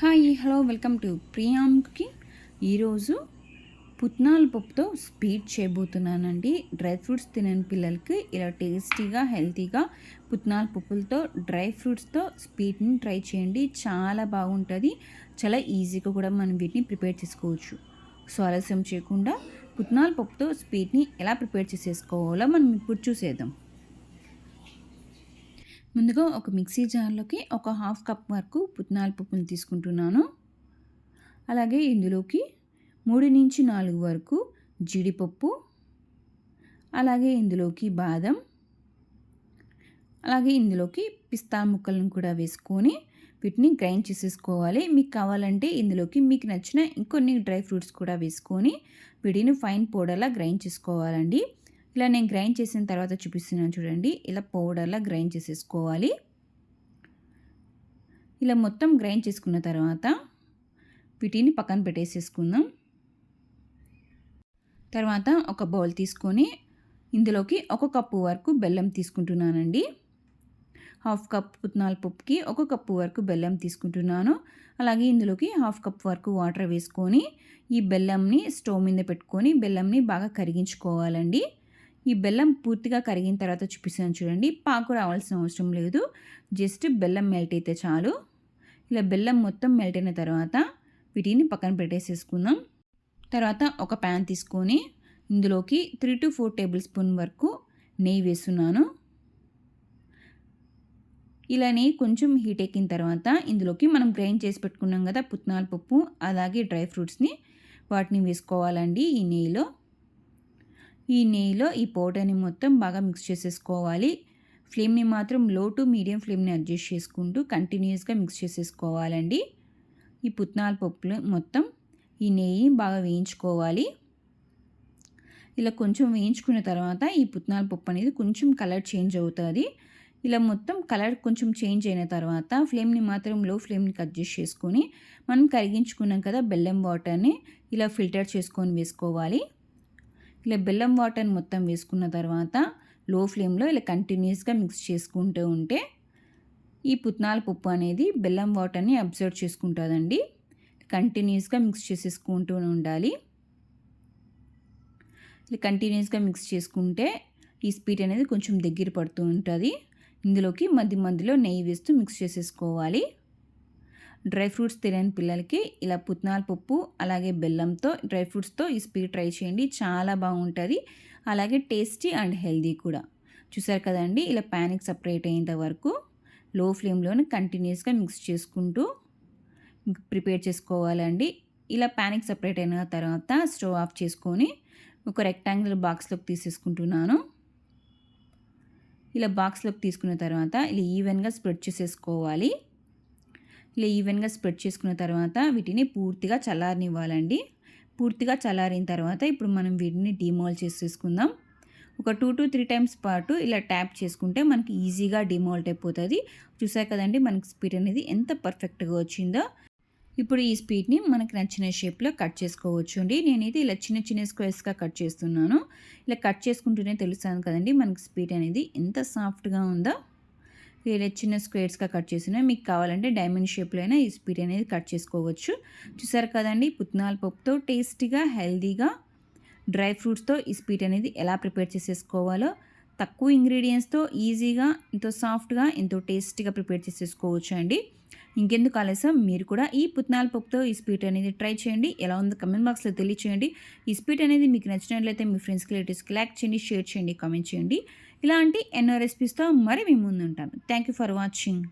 Hi hello welcome to Priyanki ఈరోజు పుట్నాల పప్పుతో స్వీట్ చేయబోతున్నానండి. డ్రై ఫ్రూట్స్ తినని పిల్లలకి ఇలా టేస్టీగా హెల్తీగా పుట్నాల పప్పులతో డ్రై ఫ్రూట్స్తో స్వీట్ని ట్రై చేయండి. చాలా బాగుంటుంది. చాలా ఈజీగా కూడా మనం వీటిని ప్రిపేర్ చేసుకోవచ్చు. సో ఆలస్యం చేయకుండా పుట్నాల పప్పుతో స్వీట్ని ఎలా ప్రిపేర్ చేసేసుకోవాలో మనం ఇప్పుడు చూసేద్దాం. ముందుగా ఒక మిక్సీ జార్లోకి ఒక హాఫ్ కప్ వరకు పుట్నాల పప్పుని తీసుకుంటున్నాను. అలాగే ఇందులోకి మూడు నుంచి నాలుగు వరకు జీడిపప్పు అలాగే ఇందులోకి బాదం అలాగే ఇందులోకి పిస్తా ముక్కలను కూడా వేసుకొని వీటిని గ్రైండ్ చేసేసుకోవాలి. మీకు కావాలంటే ఇందులోకి మీకు నచ్చిన ఇంకొన్ని డ్రై ఫ్రూట్స్ కూడా వేసుకొని వీటిని ఫైన్ పౌడర్లా గ్రైండ్ చేసుకోవాలండి. ఇలా నేను గ్రైండ్ చేసిన తర్వాత చూపిస్తున్నాను చూడండి. ఇలా పౌడర్లా గ్రైండ్ చేసేసుకోవాలి. ఇలా మొత్తం గ్రైండ్ చేసుకున్న తర్వాత వీటిని పక్కన పెట్టేసేసుకుందాం. తర్వాత ఒక బౌల్ తీసుకొని ఇందులోకి ఒక కప్పు వరకు బెల్లం తీసుకుంటున్నానండి. హాఫ్ కప్ పుట్నాల పప్పుకి ఒక కప్పు వరకు బెల్లం తీసుకుంటున్నాను. అలాగే ఇందులోకి హాఫ్ కప్ వరకు వాటర్ వేసుకొని ఈ బెల్లంని స్టవ్ మీద పెట్టుకొని బెల్లంని బాగా కరిగించుకోవాలండి. ఈ బెల్లం పూర్తిగా కరిగిన తర్వాత చూపిస్తాను చూడండి. పాకు రావాల్సిన అవసరం లేదు. జస్ట్ బెల్లం మెల్ట్ అయితే చాలు. ఇలా బెల్లం మొత్తం మెల్ట్ అయిన తర్వాత వీటిని పక్కన పెట్టేసేసుకుందాం. తర్వాత ఒక ప్యాన్ తీసుకొని ఇందులోకి three to four tablespoon వరకు నెయ్యి వేస్తున్నాను. ఇలా నెయ్యి కొంచెం హీట్ ఎక్కిన తర్వాత ఇందులోకి మనం గ్రైండ్ చేసి పెట్టుకున్నాం కదా పుట్నాల పప్పు అలాగే డ్రై ఫ్రూట్స్ని వాటిని వేసుకోవాలండి ఈ నెయ్యిలో. ఈ నెయ్యిలో ఈ పౌడర్ని మొత్తం బాగా మిక్స్ చేసేసుకోవాలి. ఫ్లేమ్ని మాత్రం లో టు మీడియం ఫ్లేమ్ని అడ్జస్ట్ చేసుకుంటూ కంటిన్యూస్గా మిక్స్ చేసేసుకోవాలండి. ఈ పుట్నాల పప్పులు మొత్తం ఈ నెయ్యి బాగా వేయించుకోవాలి. ఇలా కొంచెం వేయించుకున్న తర్వాత ఈ పుట్నాల పప్పు అనేది కొంచెం కలర్ చేంజ్ అవుతుంది. ఇలా మొత్తం కలర్ కొంచెం చేంజ్ అయిన తర్వాత ఫ్లేమ్ని మాత్రం లో ఫ్లేమ్ని అడ్జస్ట్ చేసుకొని మనం కరిగించుకున్నాం కదా బెల్లం వాటర్ని ఇలా ఫిల్టర్ చేసుకొని వేసుకోవాలి. ఇలా బెల్లం వాటర్ని మొత్తం వేసుకున్న తర్వాత లో ఫ్లేమ్లో ఇలా కంటిన్యూస్గా మిక్స్ చేసుకుంటూ ఉంటే ఈ పుట్నాల పప్పు అనేది బెల్లం వాటర్ని అబ్జర్వ్ చేసుకుంటుందండి. కంటిన్యూస్గా మిక్స్ చేసేసుకుంటూ ఉండాలి. ఇలా కంటిన్యూస్గా మిక్స్ చేసుకుంటే ఈ స్వీట్ అనేది కొంచెం దగ్గర పడుతూ ఉంటుంది. ఇందులోకి మధ్య మధ్యలో నెయ్యి వేస్తూ మిక్స్ చేసేసుకోవాలి. డ్రై ఫ్రూట్స్ తినని పిల్లలకి ఇలా పుట్నాల పప్పు అలాగే బెల్లంతో డ్రై ఫ్రూట్స్తో ఈ స్వీట్ ట్రై చేయండి. చాలా బాగుంటుంది. అలాగే టేస్టీ అండ్ హెల్దీ కూడా. చూసారు కదండి? ఇలా ప్యానిక్ సపరేట్ అయ్యేంత వరకు లో ఫ్లేమ్లోనే కంటిన్యూస్గా మిక్స్ చేసుకుంటూ ప్రిపేర్ చేసుకోవాలండి. ఇలా ప్యానిక్ సపరేట్ అయిన తర్వాత స్టవ్ ఆఫ్ చేసుకొని ఒక రెక్టాంగిల్ బాక్స్లోకి తీసేసుకుంటున్నాను. ఇలా బాక్స్లోకి తీసుకున్న తర్వాత ఇలా ఈవెన్గా స్ప్రెడ్ చేసేసుకోవాలి. ఇలా ఈవెన్గా స్ప్రెడ్ చేసుకున్న తర్వాత వీటిని పూర్తిగా చల్లారనివ్వాలండి. పూర్తిగా చల్లారిన తర్వాత ఇప్పుడు మనం వీటిని డిమాల్ చేసేసుకుందాం. ఒక టూ టు త్రీ టైమ్స్ పాటు ఇలా ట్యాప్ చేసుకుంటే మనకి ఈజీగా డిమాల్ట్ అయిపోతుంది. చూసా కదండి మనకి స్పీడ్ అనేది ఎంత పర్ఫెక్ట్గా వచ్చిందో. ఇప్పుడు ఈ స్పీడ్ని మనకి నచ్చిన షేప్లో కట్ చేసుకోవచ్చు అండి నేనైతే ఇలా చిన్న చిన్న స్క్వేర్స్గా కట్ చేస్తున్నాను. ఇలా కట్ చేసుకుంటూనే తెలుస్తాను కదండి మనకి స్పీడ్ అనేది ఎంత సాఫ్ట్గా ఉందో. ఇలా చిన్న స్క్వేర్స్గా కట్ చేసినా మీకు కావాలంటే డైమండ్ షేప్లో అయినా ఈ స్పీడ్ అనేది కట్ చేసుకోవచ్చు. చూసారు కదండి పుట్నాల పప్పుతో టేస్టీగా హెల్దీగా డ్రై ఫ్రూట్స్తో ఈ స్వీట్ అనేది ఎలా ప్రిపేర్ చేసేసుకోవాలో తక్కువ ఇంగ్రీడియంట్స్తో ఈజీగా ఎంతో సాఫ్ట్గా ఎంతో టేస్టీగా ప్రిపేర్ చేసేసుకోవచ్చు అండి. ఇంకెందుకు ఆలస్యం? మీరు కూడా ఈ పుట్నాల పప్పుతో ఈ స్వీట్ అనేది ట్రై చేయండి. ఎలా ఉందో కమెంట్ బాక్స్లో తెలియచేయండి. ఈ స్వీట్ అనేది మీకు నచ్చినట్లయితే మీ ఫ్రెండ్స్కి రిలేటివ్స్కి లైక్ చేయండి షేర్ చేయండి కామెంట్ చేయండి. ఇలాంటి ఎన్నో రెసిపీస్తో మరి మీ ముందు ఉంటాను థ్యాంక్ యూ ఫర్ వాచింగ్